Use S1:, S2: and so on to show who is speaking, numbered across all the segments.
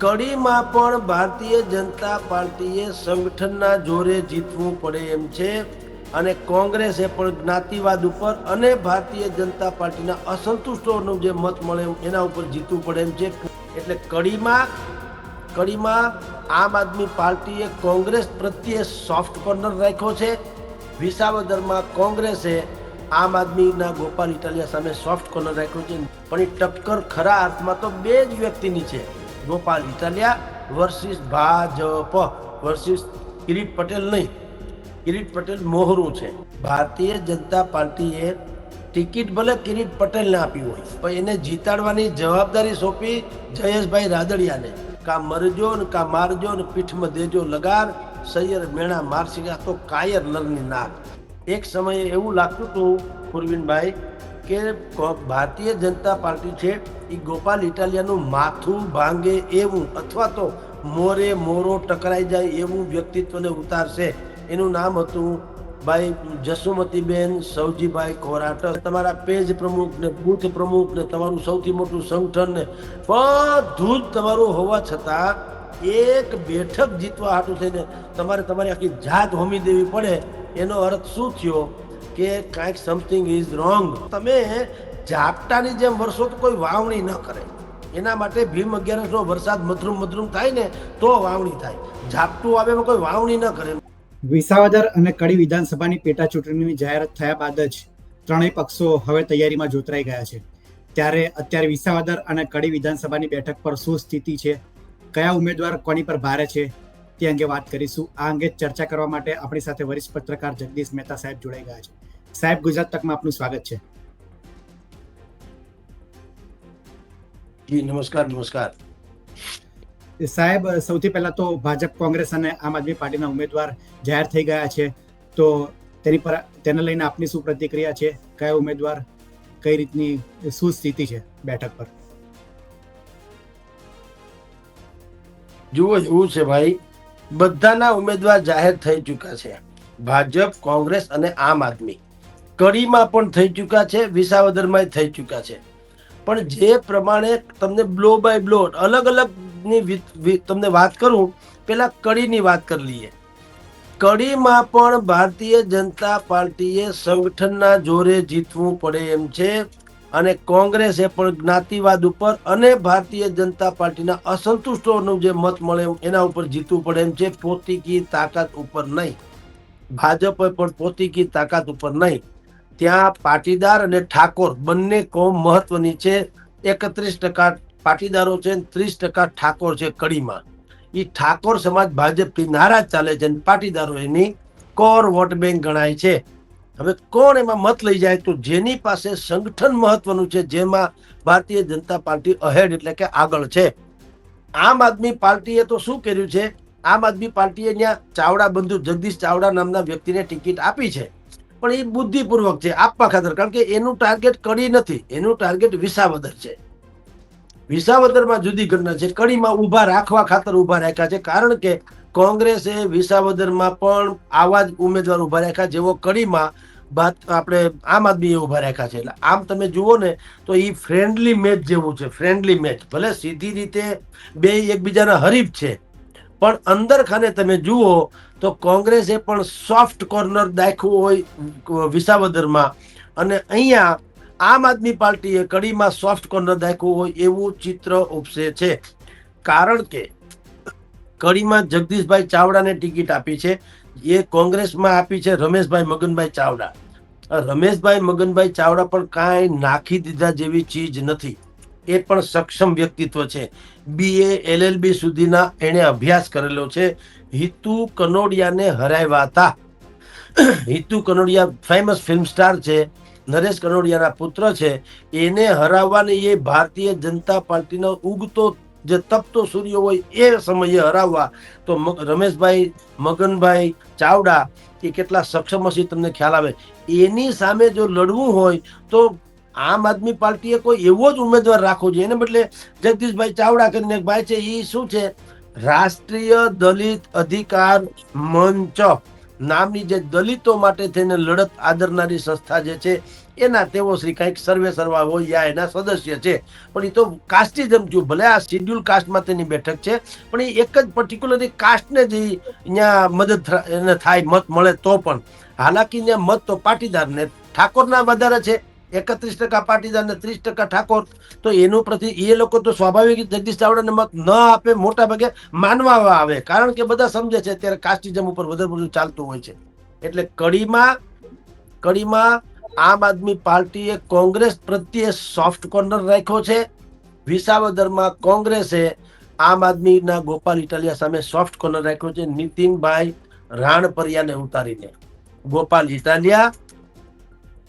S1: કડીમાં પણ ભારતીય જનતા પાર્ટીએ સંગઠનના જોરે જીતવું પડે એમ છે અને કોંગ્રેસે પણ જ્ઞાતિવાદ ઉપર અને ભારતીય જનતા પાર્ટીના અસંતુષ્ટોનું જે મત મળે એના ઉપર જીતવું પડે એમ છે. એટલે કડીમાં કડીમાં આમ આદમી પાર્ટીએ કોંગ્રેસ પ્રત્યે સોફ્ટ કોર્નર રાખ્યો છે. વિસાવદરમાં કોંગ્રેસે આમ આદમીના ગોપાલ ઇટાલિયા સામે સોફ્ટ કોર્નર રાખ્યો છે. પણ એ ટક્કર ખરા અર્થમાં તો બે જ વ્યક્તિની છે. ગોપાલ ઇટાલિયા વર્સિસ ભાજપ વર્સિસ કિરીટ પટેલ નહીં. કિરીટ પટેલ મોહરું છે. ભારતીય જનતા પાર્ટીએ ટિકિટ ભલે કિરીટ પટેલને આપી હોય, પણ એને જીતાડવાની જવાબદારી સોંપી જયેશભાઈ રાદડિયાને. કા મરજો ને, કા મારજો ને, પીઠમાં દેજો લગાર સૈયર મેણા મારસી તો કાયર નરની નાક. એક સમયે એવું લાગતું હતું પૂર્વિનભાઈ કે ભારતીય જનતા પાર્ટી છે એ ગોપાલ ઇટાલિયાનું માથું ભાંગે એવું અથવા તો મોરે મોરો ટકરાઈ જાય એવું વ્યક્તિત્વને ઉતારશે. એનું નામ હતું ભાઈ જસુમતીબેન સૌજીભાઈ કોરાટ તમારા પેજ પ્રમુખ ને બુથ પ્રમુખ ને તમારું સૌથી મોટું સંગઠન ને બધું જ તમારું હોવા છતાં એક બેઠક જીતવા હાટું થઈને તમારે તમારી આખી જાત હોમી દેવી પડે. એનો અર્થ શું થયો? કે કાંઈક સમથિંગ ઇઝ રોંગ તમે ઝાપટાની જેમ વરસો તો કોઈ વાવણી ન કરે. એના માટે ભીમ અગિયારસનો વરસાદ મધરૂમ મધરૂમ થાય ને, તો વાવણી થાય. ઝાપટું આવે કોઈ વાવણી ન કરે.
S2: વિસાવદર અને કડી વિધાનસભાની પેટા ચૂંટણીની જાહેરાત થયા બાદ જ ત્રણેય પક્ષો હવે તૈયારીમાં જોતરાઈ ગયા છે. ત્યારે અત્યારે વિસાવદર અને કડી વિધાનસભાની બેઠક પર શું સ્થિતિ છે? કયા ઉમેદવાર કોની પર ભારે છે? તે અંગે વાત કરીશું. આ અંગે ચર્ચા કરવા માટે આપણી સાથે વરિષ્ઠ પત્રકાર જગદીશ મહેતા સાહેબ જોડાઈ ગયા છે. સાહેબ ગુજરાત તકમાં આપનું સ્વાગત છે.
S1: જી નમસ્કાર નમસ્કાર.
S2: સાહેબ સૌથી પહેલા તો ભાજપ કોંગ્રેસ અને આમ આદમી પાર્ટીના ઉમેદવાર જાહેર થઈ ગયા છે. તો તેની પર તેને લઈને આપની શું પ્રતિક્રિયા છે? કયા ઉમેદવાર કઈ રીતની શું સ્થિતિ છે બેઠક પર?
S1: જુઓ એવું છે ભાઈ બધાના ઉમેદવાર જાહેર થઈ ચૂક્યા છે. ભાજપ કોંગ્રેસ અને આમ આદમી. કડીમાં પણ થઈ ચૂક્યા છે, વિસાવદરમાં થઈ ચૂક્યા છે. પણ જે પ્રમાણે તમને બ્લો બાય બ્લો અલગ અલગની તમને વાત કરું, પેલા કડીની વાત કરી લઈએ. કડીમાં પણ ભારતીય જનતા પાર્ટીએ સંગઠનના જોરે જીતવું પડે એમ છે અને કોંગ્રેસે પણ જ્ઞાતિવાદ ઉપર અને ભારતીય જનતા પાર્ટીના અસંતુષ્ટોનું જે મત મળે એના ઉપર જીતવું પડે એમ છે, પોતીકી તાકાત ઉપર નહીં. ભાજપે પણ પોતીકી તાકાત ઉપર નહીં. ત્યાં પાટીદાર અને ઠાકોર બંને કોમ મહત્વની છે. એકત્રીસ ટકા પાટીદારો છે ત્રીસ ટકા ઠાકોર છે કડીમાં. એ ઠાકોર સમાજ ભાજપથી નારાજ ચાલે છે અને પાટીદારો એની કોર વોટ બેંક ગણાય છે. હવે કોણ એમાં મત લઈ જાય તો જેની પાસે સંગઠન મહત્વનું છે, જેમાં ભારતીય જનતા પાર્ટી અહેડ એટલે કે આગળ છે. આમ આદમી પાર્ટીએ તો શું કર્યું છે? આમ આદમી પાર્ટીએ ત્યાં ચાવડા બંધુ જગદીશ ચાવડા નામના વ્યક્તિને ટિકિટ આપી છે. પણ એ બુદ્ધિપૂર્વક છે, આપવા ખાતર, કારણ કે એનું ટાર્ગેટ કડી નથી, એનું ટાર્ગેટ વિસાવદર છે. વિસાવદરમાં જુદી ઘટના છે, કડીમાં ઊભા રાખવા ખાતર ઊભા રાખ્યા છે, કારણ કે કોંગ્રેસે વિસાવદરમાં પણ આવા જ ઉમેદવાર ઊભા રાખ્યા જેવો કડીમાં બાદ આપણે આમ આદમીએ ઊભા રાખ્યા છે. એટલે આમ તમે જુઓ ને, તો એ ફ્રેન્ડલી મેચ જેવું છે ફ્રેન્ડલી મેચ ભલે સીધી રીતે બે એકબીજાના હરીફ છે, પણ અંદર ખાને તમે જુઓ તો કોંગ્રેસે પણ સોફ્ટ કોર્નર દાખવું હોય વિસાવદરમાં. અને અહીંયા આમ આદમી પાર્ટીએ કડીમાં સોફ્ટ કોર્નર દાખવું હોય એવું ચિત્ર ઉપસે છે. કારણ કે કડીમાં જગદીશભાઈ ચાવડાને ટિકિટ આપી છે. એ કોંગ્રેસમાં આપી છે રમેશભાઈ મગનભાઈ ચાવડા. રમેશભાઈ મગનભાઈ ચાવડા પણ કાંઈ નાખી દીધા જેવી ચીજ નથી. એ પણ સક્ષમ વ્યક્તિત્વ છે. બીએ એલએલબી સુધીના એણે અભ્યાસ કરેલો છે. હિતુ કનોડિયાને હરાવ્યા હતા. Hitu Kanodia famous film star છે, નરેશ કનોડિયાના પુત્ર છે. એને હરાવવાની એ ભારતીય જનતા પાર્ટીનો ઉગતો જે તપતો સૂર્ય હોય એ સમયે હરાવવા. તો રમેશભાઈ, મગનભાઈ ચાવડા એ કેટલા સક્ષમ હશે તમને ખ્યાલ આવે. એની સામે જો લડવું હોય તો આમ આદમી પાર્ટીએ કોઈ એવો જ ઉમેદવાર રાખવો જોઈએ. એને બદલે જગદીશભાઈ ચાવડા કરીને ભાઈ છે એ શું છે? રાષ્ટ્રીય દલિત અધિકાર મંચ નામની જે દલિતો માટે થઈને લડત આદરનારી સંસ્થા જે છે, એના તેઓ શ્રી કંઈક સર્વે સર્વા હોય યા એના સદસ્ય છે. પણ એ તો કાસ્ટિઝમ થયું, ભલે આ શિડ્યુલ કાસ્ટમાં તેની બેઠક છે, પણ એ એક જ પર્ટિક્યુલર કાસ્ટને જ અહીંયા મદદ એને થાય મત મળે તો પણ. હાલાકી મત તો પાટીદારને, ઠાકોરના વધારે છે એકત્રીસ ટકા પાટીદાર ને ત્રીસ ટકા ઠાકોર. તો એનું પ્રતિ એ લોકો તો સ્વાભાવિક જગદીશ ચાવડાને મત ન આપે, મોટા ભાગે માનવામાં આવે. કારણ કે બધા સમજે છે, અત્યારે કાસ્ટિઝમ ઉપર વધારે બધું ચાલતું હોય છે. એટલે કડીમાં કડીમાં આમ આદમી પાર્ટીએ કોંગ્રેસ પ્રત્યે સોફ્ટ કોર્નર રાખ્યો છે. વિસાવદરમાં કોંગ્રેસે આમ આદમીના ગોપાલ ઇટાલિયા સામે સોફ્ટ કોર્નર રાખ્યો છે. નીતિનભાઈ રાણપરિયાને ઉતારીને. ગોપાલ ઇટાલિયા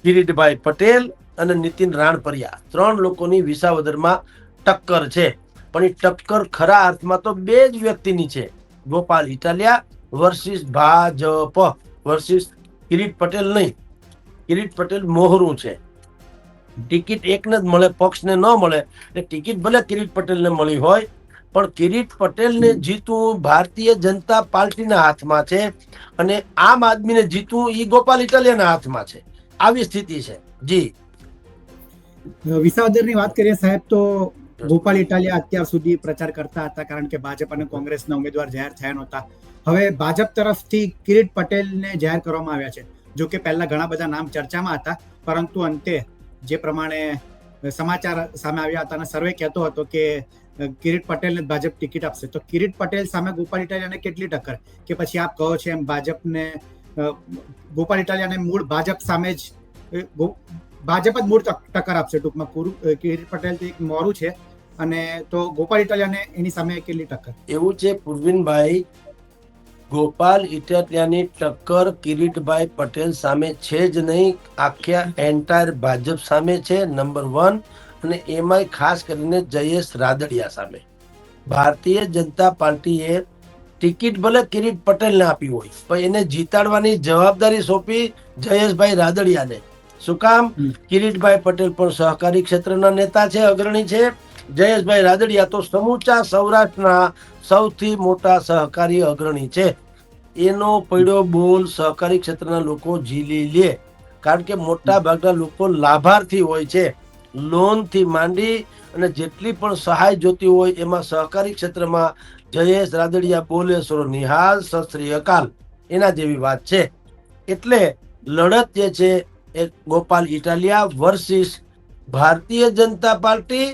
S1: કિરીટભાઈ પટેલ અને નીતિન રાણપરિયા. ત્રણ લોકોની વિસાવદરમાં ટક્કર છે. પણ એ ટક્કર ખરા અર્થમાં તો બે જ વ્યક્તિની છે. ગોપાલ ઇટાલિયા વર્સિસ ભાજપ. વર્સિસ કિરીટ પટેલ નહીં. કિરીટ પટેલ મોહરું છે. ટિકિટ એકને જ મળે, પક્ષને ન મળે. એટલે ટિકિટ ભલે કિરીટ પટેલને મળી હોય, પણ કિરીટ પટેલને જીતવું ભારતીય જનતા પાર્ટીના હાથમાં છે અને આમ આદમીને જીતવું એ ગોપાલ ઇટાલિયાના હાથમાં છે. આવી સ્થિતિ છે. જી.
S2: વિસાવદરની વાત કરીએ સાહેબ તો ગોપાલ ઇટાલિયા અત્યાર સુધી પ્રચાર કરતા હતા કારણ કે ભાજપ અને કોંગ્રેસના ઉમેદવાર જાહેર થયા નહોતા. હવે ભાજપ તરફથી કિરીટ પટેલને જાહેર કરવામાં આવ્યા છે. જો કે પહેલા ઘણા બધા નામ ચર્ચામાં હતા પરંતુ અંતે જે પ્રમાણે સમાચાર સામે આવ્યા હતા અને સર્વે કહેતો હતો કે કિરીટ પટેલને ભાજપ ટિકિટ આપશે. તો કિરીટ પટેલ સામે ગોપાલ ઇટાલિયાને કેટલી ટક્કર? કે પછી આપ કહો છો એમ ભાજપને ગોપાલ ઇટાલિયાને મૂળ ભાજપ સામે જ ભાજપ જ મૂળ ટક્કર આપશે ટૂંકમાં અ, કિરીટ પટેલ એક મોરું છે. અને તો ગોપાલ ઇટાલિયાને એની સામે કેટલી ટક્કર?
S1: એવું છે પૂર્વિનભાઈ ગોપાલ ઇટાલિયાની ટક્કર કિરીટભાઈ પટેલ સામે છે જ નહીં. આખા એન્ટાયર ભાજપ સામે છે નંબર વન અને એમાંય ખાસ કરીને જયેશ રાદડિયા સામે. ભારતીય જનતા પાર્ટીએ ટિકિટ ભલે કિરીટ પટેલને આપી હોય પણ એને જીતાડવાની જવાબદારી સોંપી જયેશભાઈ રાદડિયાને. શું કામ? કિરીટભાઈ પટેલ પણ સહકારી ક્ષેત્રના નેતા છે અગ્રણી છે. જયેશભાઈ રાદડિયા તો સમૂચા સૌરાષ્ટ્રના સૌથી મોટા સહકારી અગ્રણી છે. એનો પડ્યો બોલ સહકારી ક્ષેત્રના લોકો ઝીલી લે કારણ કે મોટા ભાગના લોકો લાભાર્થી હોય છે. લોનથી માંડી અને જેટલી પણ સહાય જોતી હોય એમાં સહકારી ક્ષેત્રમાં જયેશ રાદડિયા બોલે સો નિહાલ, સત શ્રી અકાલ. એના જેવી વાત છે. એટલે લડત જે છે એ ગોપાલ ઇટાલિયા વર્સિસ ભારતીય જનતા પાર્ટી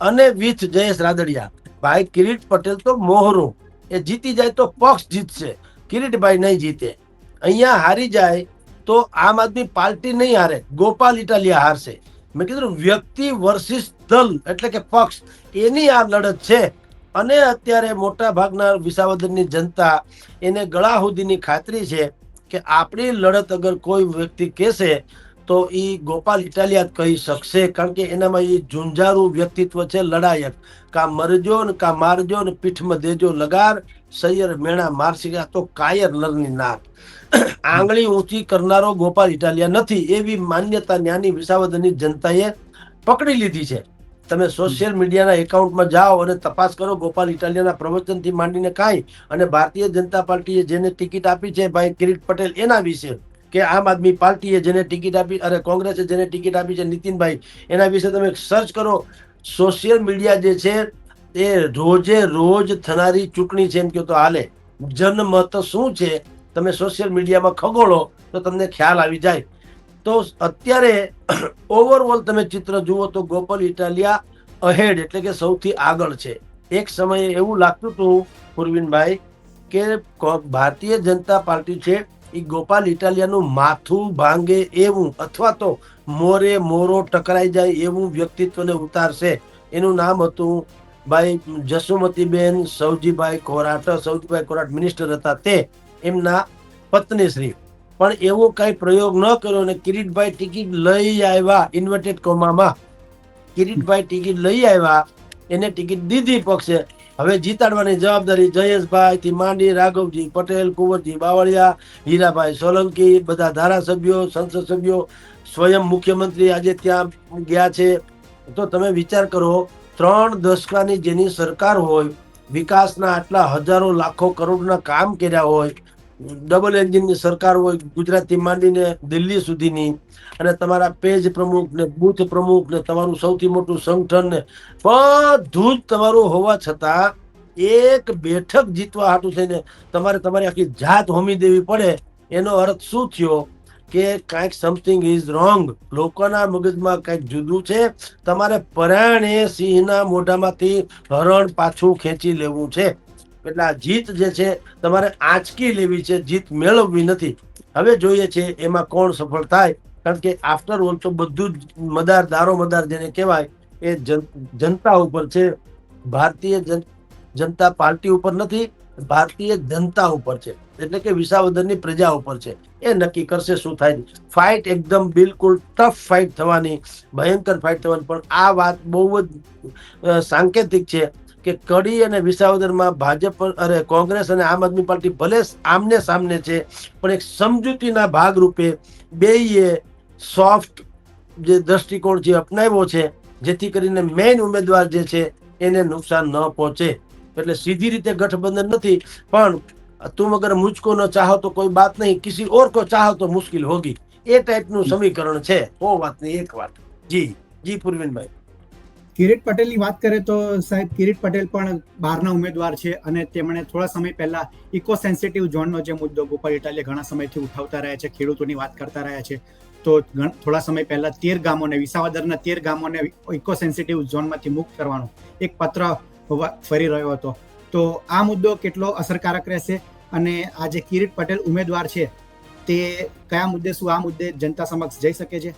S1: અને વિથ જયેશ રાદડિયા. ભાઈ કિરીટ પટેલ તો મોહરું. એ જીતી જાય તો પક્ષ જીતશે. કિરીટભાઈ નહીં જીતે. અહીંયા હારી જાય તો આમ આદમી પાર્ટી નહીં હારે. ગોપાલ ઇટાલિયા હારશે. મેં કીધું વ્યક્તિ વર્સિસ દલ એટલે કે પક્ષ. એની આ લડત છે. અને અત્યારે મોટા ભાગના વિસાવદરની જનતા એને ગળા સુધીની ખાતરી છે કે આપણી લડત અગર કોઈ વ્યક્તિ કહેશે તો એ ગોપાલ ઇટાલિયા કહી શકશે. કારણ કે એનામાં એ ઝુંઝારું વ્યક્તિત્વ છે, લડાયક. કા મરજો ને કા મારજો ને પીઠમાં દેજો લગાર, સૈયર મેણા મારસી તો કાયર લરની નાક આંગળી ઊંચી કરનારો ગોપાલ ઇટાલિયા નથી. એવી માન્યતા જ્ઞાની વિસાવદરની જનતાએ પકડી લીધી છે. તમે સોશિયલ મીડિયાના એકાઉન્ટમાં જાઓ અને તપાસ કરો, ગોપાલ ઇટાલિયાના પ્રવચનથી માંડીને કાંઈ. અને ભારતીય જનતા પાર્ટીએ જેને ટિકિટ આપી છે ભાઈ કિરીટ પટેલ, એના વિશે કે આમ આદમી પાર્ટીએ જેને ટિકિટ આપી અરે કોંગ્રેસે જેને ટિકિટ આપી છે નીતિનભાઈ, એના વિશે તમે સર્ચ કરો. સોશિયલ મીડિયા જે છે, એ રોજે રોજ થનારી ચૂંટણી છે એમ કહો તો હાલે. જનમત શું છે? તમે સોશિયલ મીડિયામાં ખગોળો તો તમને ખ્યાલ આવી જાય. તો અત્યારે ઓવરઓલ તમે ચિત્ર જુઓ તો ગોપાલ ઇટાલિયા અહેડ એટલે કે સૌથી આગળ છે. એક સમયે એવું લાગતું હતું પૂર્વિનભાઈ કે ભારતીય જનતા પાર્ટી છે એ ગોપાલ ઇટાલિયાનું માથું ભાંગે એવું અથવા તો મોરે મોરો ટકરાઈ જાય એવું વ્યક્તિત્વને ઉતારશે. એનું નામ હતું ભાઈ જસુમતીબેન સૌજીભાઈ કોરાટ સૌજીભાઈ કોરાટ મિનિસ્ટર હતા તે. એમના પત્ની શ્રી. પણ એવો કઈ પ્રયોગ ન કર્યો અને કિરીટભાઈ ટિકિટ લઈ આવ્યા ઇન્વર્ટેડ કોમામાં. કિરીટભાઈ ટિકિટ લઈ આવ્યા, એને ટિકિટ દીધી પક્ષે. હવે જીતાડવાની જવાબદારી જયેશભાઈ થી માંડી, રાઘવજી, પટેલ, કુંવરજી, બાવળિયા, હીરાભાઈ સોલંકી, બધા ધારાસભ્યો, સંસદ સભ્યો, સ્વયં મુખ્યમંત્રી આજે ત્યાં ગયા છે. તો તમે વિચાર કરો, ત્રણ દશકાની જેની સરકાર હોય, વિકાસના આટલા હજારો, લાખો કરોડના કામ કર્યા હોય ડબલ એન્જિનની સરકાર હોય, ગુજરાતથી માંડીને દિલ્હી સુધીની અને તમારા પેજ પ્રમુખ ને બુથ પ્રમુખ ને તમારું સૌથી મોટું સંગઠન ને બધું જ તમારું હોવા છતાં એક બેઠક જીતવા હાટું થઈને તમારે તમારી આખી જાત હોમી દેવી પડે, એનો અર્થ શું થયો કે કાંઈક સમથિંગ ઇઝ રોંગ લોકોના મગજમાં કાંઈક જુદું છે. તમારે પરાણે સિંહના મોઢામાંથી હરણ પાછું ખેંચી લેવું છે. એટલે આ જીત જે છે, તમારે આંચકી લેવી છે, જીત મેળવવી નથી. હવે જોઈએ છે એમાં કોણ સફળ થાય? કારણ કે આફ્ટર ઓલ તો બધું જ મદાર, દારો મદાર જેને કહેવાય, એ જનતા ઉપર છે. ભારતીય જનતા પાર્ટી ઉપર નથી, ભારતીય જનતા ઉપર છે. એટલે કે વિસાવદરની પ્રજા ઉપર છે. એ નક્કી કરશે શું થાય. ફાઇટ એકદમ બિલકુલ ટફ ફાઇટ થવાની, ભયંકર ફાઇટ થવાની. પણ આ વાત બહુ જ સાંકેતિક છે. કે કડી અને વિસાવદરમાં ભાજપ અરે કોંગ્રેસ અને આમ આદમી પાર્ટી ભલે આમને સામને છે પણ એક સમજૂતીના ભાગરૂપે બેઈએ સોફ્ટ જે દ્રષ્ટિકોણ જે અપનાવ્યો છે જેથી કરીને મેઇન ઉમેદવાર જે છે એને નુકસાન ન પહોંચે. એટલે સીધી રીતે ગઠબંધન નથી પણ તું વગર મુજકો ન ચાહો તો કોઈ બાત નહીં કિસી ઓર કો ચાહો તો મુશ્કેલ હોગી. એ ટાઈપનું સમીકરણ છે. ઓ નહીં એક વાત. જી જી પૂર્વિનભાઈ.
S2: કિરીટ પટેલની વાત કરીએ તો સાહેબ, કિરીટ પટેલ પણ બહારના ઉમેદવાર છે અને તેમણે થોડા સમય પહેલા ઇકો સેન્સિટિવ ઝોનનો જે મુદ્દો ગોપાલ ઇટાલીએ ઘણા સમયથી ઉઠાવતા રહ્યા છે, ખેડૂતોની વાત કરતા રહ્યા છે, તો થોડા સમય પહેલા તેર ગામોને, વિસાવદરના તેર ગામોને ઇકો સેન્સિટિવ ઝોનમાંથી મુક્ત કરવાનો એક પત્ર ફરી રહ્યો હતો. તો આ મુદ્દો કેટલો અસરકારક રહેશે અને આ જે કિરીટ પટેલ ઉમેદવાર છે, તે કયા મુદ્દે શું, આ મુદ્દે જનતા સમક્ષ જઈ શકે છે?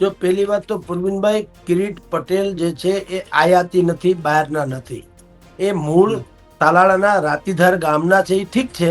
S1: જો પહેલી વાત તો પ્રવીણભાઈ કિરીટ પટેલ જે છે એ આયાતી નથી બહારના નથી. એ મૂળ તાલાળાના રાતીધાર ગામના છે એ ઠીક છે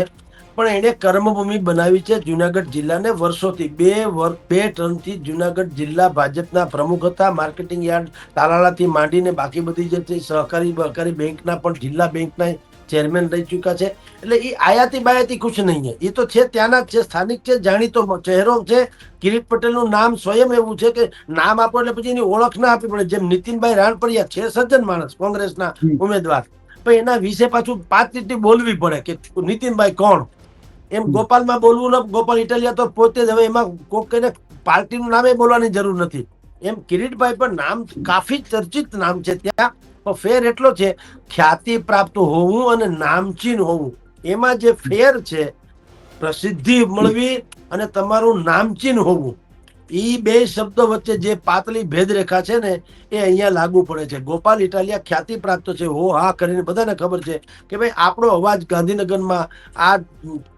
S1: પણ એણે કર્મભૂમિ બનાવી છે જુનાગઢ જિલ્લાને વર્ષોથી. બે વર બે ટર્મથી જુનાગઢ જિલ્લા ભાજપના પ્રમુખ હતા માર્કેટિંગ યાર્ડ તાલાળાથી માંડીને બાકી બધી જે સહકારી સહકારી બહકારી બેંકના પણ જિલ્લા બેંકના ચેરમેન રહી ચૂક્યા છે. એટલે એ આયાતી બાયાતી કુછ નહીં એ તો છે ત્યાંના છે સ્થાનિક છે જાણીતો ચહેરો છે. કિરીટ પટેલનું નામ સ્વયં એવું છે કે નામ આપો એટલે પછી એની ઓળખ ના આપવી પડે. જેમ નીતિનભાઈ રાણપરિયા છે સજ્જન માણસ કોંગ્રેસના ઉમેદવાર. પણ એના વિશે પાછું પાંચ લીટી બોલવી પડે કે નીતિનભાઈ કોણ? એમ. ગોપાલમાં બોલવું ન ગોપાલ ઇટાલિયા તો પોતે જ હવે એમાં કોક કહીને પાર્ટીનું નામે બોલવાની જરૂર નથી. એમ કિરીટભાઈ પણ નામ કાફી ચર્ચિત નામ છે ત્યાં. પણ ફેર એટલો છે, ખ્યાતિ પ્રાપ્ત હોવું અને નામચીન હોવું, એમાં જે ફેર છે, પ્રસિદ્ધિ મળવી અને તમારું નામચીન હોવું એ બે શબ્દો વચ્ચે જે પાતળી ભેદરેખા છે ને, એ અહીંયા લાગુ પડે છે. ગોપાલ ઇટાલિયા ખ્યાતિ પ્રાપ્ત છે, હો હા કરીને બધાને ખબર છે કે ભાઈ આપણો અવાજ ગાંધીનગરમાં આ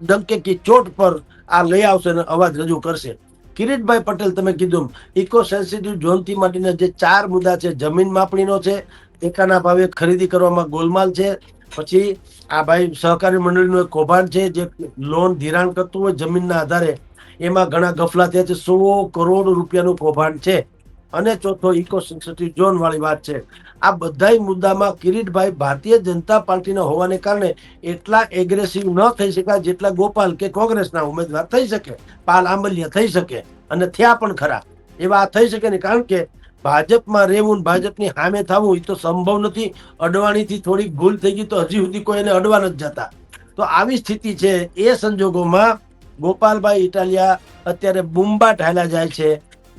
S1: ડંકે કી ચોટ પર આ લઈ આવશે અને અવાજ રજૂ કરશે. કિરીટભાઈ પટેલ તમે કીધું ઇકો સેન્સિટિવ ઝોનથી માટેના જે ચાર મુદ્દા છે, જમીન માપણીનો છે ટેકાના ભાવે ખરીદી કરવામાં ગોલમાલ છે. પછી આ ભાઈ સહકારી મંડળીનું એક કૌભાંડ છે જે લોન ધિરાણ કરતું હોય જમીનના આધારે. એમાં ઘણા ગફલા થયા છે. સો કરોડ રૂપિયાનું કૌભાંડ છે. અને ચોથો ઇકો સેન્સિટિવ ઝોન વાળી વાત છે. આ બધાય મુદ્દામાં કિરીટભાઈ ભારતીય જનતા પાર્ટીના હોવાને કારણે એટલા એગ્રેસિવ ન થઈ શકાય જેટલા ગોપાલ કે કોંગ્રેસના ઉમેદવાર થઈ શકે. પાલ આંબલિયા થઈ શકે અને થયા પણ ખરા. એવા થઈ શકે નહીં કારણ કે ભાજપમાં રહેવું ભાજપની સામે થવું એ તો સંભવ નથી. અડવાણીથી થોડીક ભૂલ થઈ ગઈ તો હજી સુધી કોઈ એને અડવા નથી જતા. તો આવી સ્થિતિ છે એ સંજોગોમાં ગોપાલભાઈ ઇટાલિયા અત્યારે બુંબા ઠાલા જાય છે.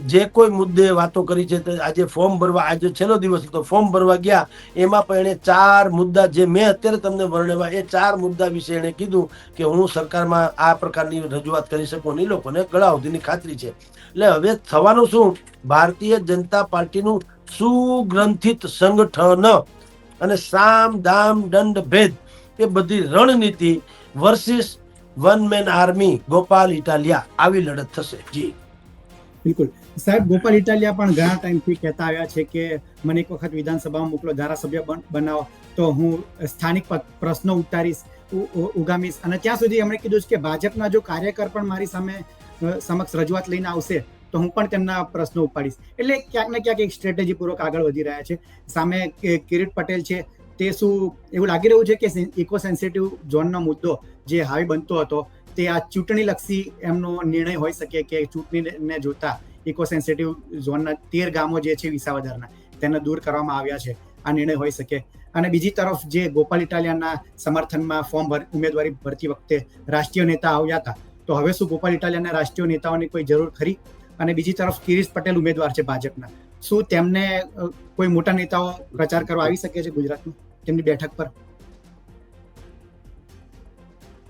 S1: જે કોઈ મુદ્દે વાતો કરી છે તે આજે ફોર્મ ભરવા, આજે છેલ્લો દિવસ હતો, ફોર્મ ભરવા ગયા. એમાં પણ એણે ચાર મુદ્દા જે મેં અત્યારે તમને વર્ણવ્યા, એ ચાર મુદ્દા વિશે એણે કીધું કે હું સરકારમાં આ પ્રકારની રજૂઆત કરી શકું નહીં લોકોને ગળા સુધીની ખાતરી છે. એટલે હવે થવાનું શું? ભારતીય જનતા પાર્ટીનું સુગ્રંથિત સંગઠન અને સામ દામ દંડ ભેદ એ બધી રણનીતિ versus one man army Gopal Italia આવી લડત થશે. જી.
S2: બિલકુલ. સાહેબ, ગોપાલ ઇટાલિયા પણ ઘણા ટાઈમથી કહેતા આવ્યા છે કે મને એક વખત વિધાનસભામાં મોકલો, ધારાસભ્ય બન- બનાવો, તો હું સ્થાનિક પ્રશ્નો ઉતારીશ ઉગામીશ. અને ત્યાં સુધી એમણે કીધું છે કે ભાજપના જો કાર્યકર પણ મારી સામે સમક્ષ રજૂઆત લઈને આવશે, તો હું પણ તેમના પ્રશ્નો ઉપાડીશ. એટલે ક્યાંક ને ક્યાંક એક સ્ટ્રેટેજી પૂર્વક આગળ વધી રહ્યા છે. સામે કિરીટ પટેલ છે, તે શું એવું લાગી રહ્યું છે કે ઇકો સેન્સિટિવ ઝોનનો મુદ્દો જે હાવી બનતો હતો તે આ ચૂંટણીલક્ષી એમનો નિર્ણય હોઈ શકે કે ચૂંટણીને જોતા ઇકો સેન્સિટિવ ઝોનના તેર ગામો જે છે વિસાવદરના, તેને દૂર કરવામાં આવ્યા છે. આ નિર્ણય હોઈ શકે. અને બીજી તરફ જે ગોપાલ ઇટાલિયાના સમર્થનમાં ફોર્મ ભર, ઉમેદવારી ભરતી વખતે રાષ્ટ્રીય નેતા આવ્યા હતા, તો હવે શું ગોપાલ ઇટાલિયાના રાષ્ટ્રીય નેતાઓની કોઈ જરૂર ખરી? અને બીજી તરફ કિરીશ પટેલ ઉમેદવાર છે ભાજપના. શું તેમને કોઈ મોટા નેતાઓ પ્રચાર કરવા આવી શકે છે ગુજરાતમાં? તેમની બેઠક પર.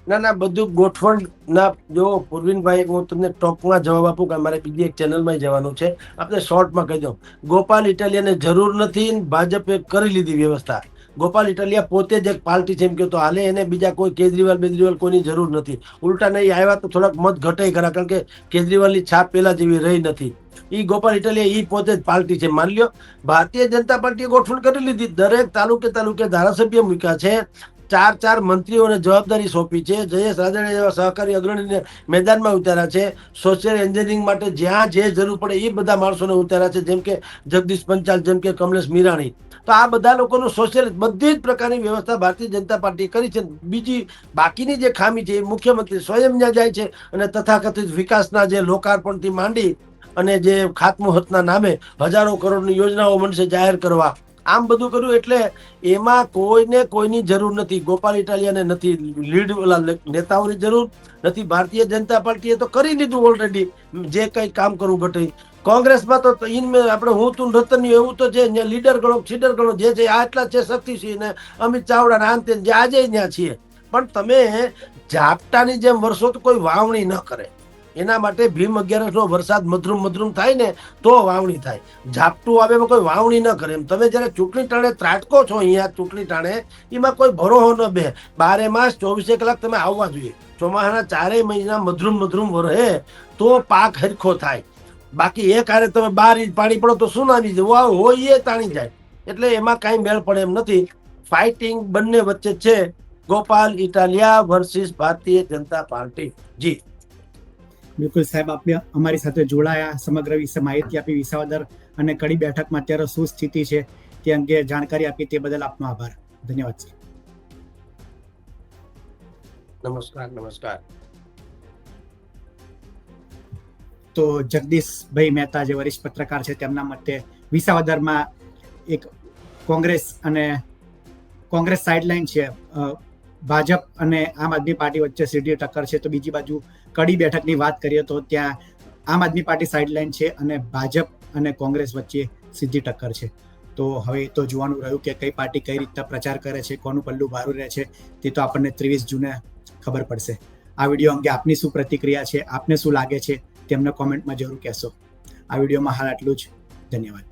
S1: ના ના, બધું ગોઠવણ, ના, જો પૂર્વિનભાઈ હું તમને ટોપમાં જવાબ આપું કે મારે બીજી એક ચેનલમાં જવાનું છે. આપણે શોર્ટમાં કહી દઉં. ગોપાલ ઇટાલિયાને જરૂર નથી ભાજપે કરી લીધી વ્યવસ્થા. ગોપાલ ઇટાલિયા પોતે જ એક પાર્ટી છે એમ કહેતો હાલે એને બીજા કોઈ કેજરીવાલ બેજરીવાલ કોઈની જરૂર નથી. ઉલટા નહીં આવ્યા તો થોડાક મત ઘટાઈ ખરા, કારણ કે કેજરીવાલની છાપ પેલા જેવી રહી નથી. એ ગોપાલ ઇટાલિયા એ પોતે જ પાર્ટી છે, માની લ્યો. ભારતીય જનતા પાર્ટીએ ગોઠવણ કરી લીધી. દરેક તાલુકે તાલુકે ધારાસભ્ય મૂક્યા છે. ચાર ચાર મંત્રીઓને જવાબદારી સોંપી છે. જયેશ રાદડિયા જેવા સહકારી અગ્રણીને મેદાનમાં ઉતાર્યા છે. સોશિયલ એન્જિનિયરિંગ માટે જ્યાં જે જરૂર પડે એ બધા માણસોને ઉતાર્યા છે. જેમ કે જગદીશ પંચાલ, જેમ કે કમલેશ મીરાણી. તો આ બધા લોકોનું સોશિયલ બધી જ પ્રકારની વ્યવસ્થા ભારતીય જનતા પાર્ટી કરી છે. બીજી બાકીની જે ખામી છે એ મુખ્યમંત્રી સ્વયં ત્યાં જાય છે અને તથાકથિત વિકાસના જે લોકાર્પણથી માંડી અને જે ખાતમુહૂર્તના નામે હજારો કરોડની યોજનાઓ બનશે જાહેર કરવા. આમ બધું કર્યું એટલે એમાં કોઈને કોઈની જરૂર નથી. ગોપાલ ઇટાલિયાને નથી. લીડ નેતાઓની જરૂર નથી. ભારતીય જનતા પાર્ટીએ તો કરી લીધું ઓલરેડી જે કંઈ કામ કરવું ઘટે. કોંગ્રેસમાં તો ઇન આપણે હું તું રતન એવું તો છે લીડર ગણો લીડર ગણો, જે છે આટલા છે શક્તિસિંહ ને અમિત ચાવડા ને આંતે જે આજે ત્યાં છીએ. પણ તમે ઝાપટાની જેમ વર્ષો તો કોઈ વાવણી ન કરે. એના માટે ભીમ અગિયારસ નો વરસાદ મધરુમ મધરુમ થાય ને તો વાવણી થાય. ઝાપટું આવે એમાં કોઈ વાવણી ન કરે. એમ તમે જ્યારે ચૂંટણી ટાણે ત્રાટકો છો અહીંયા ચૂંટણી ટાણે, એમાં કોઈ ભરોહો ન બે. બારે માસ, ચોવીસે કલાક તમે આવવા જોઈએ. ચોમાસાના ચારેય મહિના મધરુમ મધરુમ વરે તો પાક હરખો થાય. બાકી એ હારે તમે બાર ઇંચ પાણી પડો તો શું નાની જાય? વાવ હોય એ તાણી જાય. એટલે એમાં કાંઈ મેળ પડે એમ નથી. ફાઇટિંગ બંને વચ્ચે છે. Gopal, Italia versus Bharatiya Janata party. જી.
S2: બિલકુલ સાહેબ આપે અમારી સાથે જોડાયા સમગ્ર વિશે માહિતી આપી વિસાવદર અને કડી બેઠકમાં અત્યારે શું સ્થિતિ છે તે અંગે જાણકારી આપી તે બદલ આપનો આભાર. ધન્યવાદ સર.
S1: નમસ્કાર નમસ્કાર.
S2: તો જગદીશભાઈ મહેતા જે વરિષ્ઠ પત્રકાર છે તેમના મતે વિસાવદરમાં એક કોંગ્રેસ અને કોંગ્રેસ સાઇડલાઇન છે. ભાજપ અને આમ આદમી પાર્ટી વચ્ચે સીધી ટક્કર છે. તો બીજી બાજુ કડી બેઠકની વાત કરીએ તો ત્યાં આમ આદમી પાર્ટી સાઇડલાઇન છે અને ભાજપ અને કોંગ્રેસ વચ્ચે સીધી ટક્કર છે. તો હવે તો જોવાનું રહ્યું કે કઈ પાર્ટી કઈ રીતના પ્રચાર કરે છે, કોનું પલ્લું ભારું રહે છે, તે તો આપણને ત્રેવીસ જૂને ખબર પડશે. આ વીડિયો અંગે આપની શું પ્રતિક્રિયા છે, આપને શું લાગે છે તેમને કોમેન્ટમાં જરૂર કહેશો. આ વિડીયોમાં હાલ આટલું જ. ધન્યવાદ.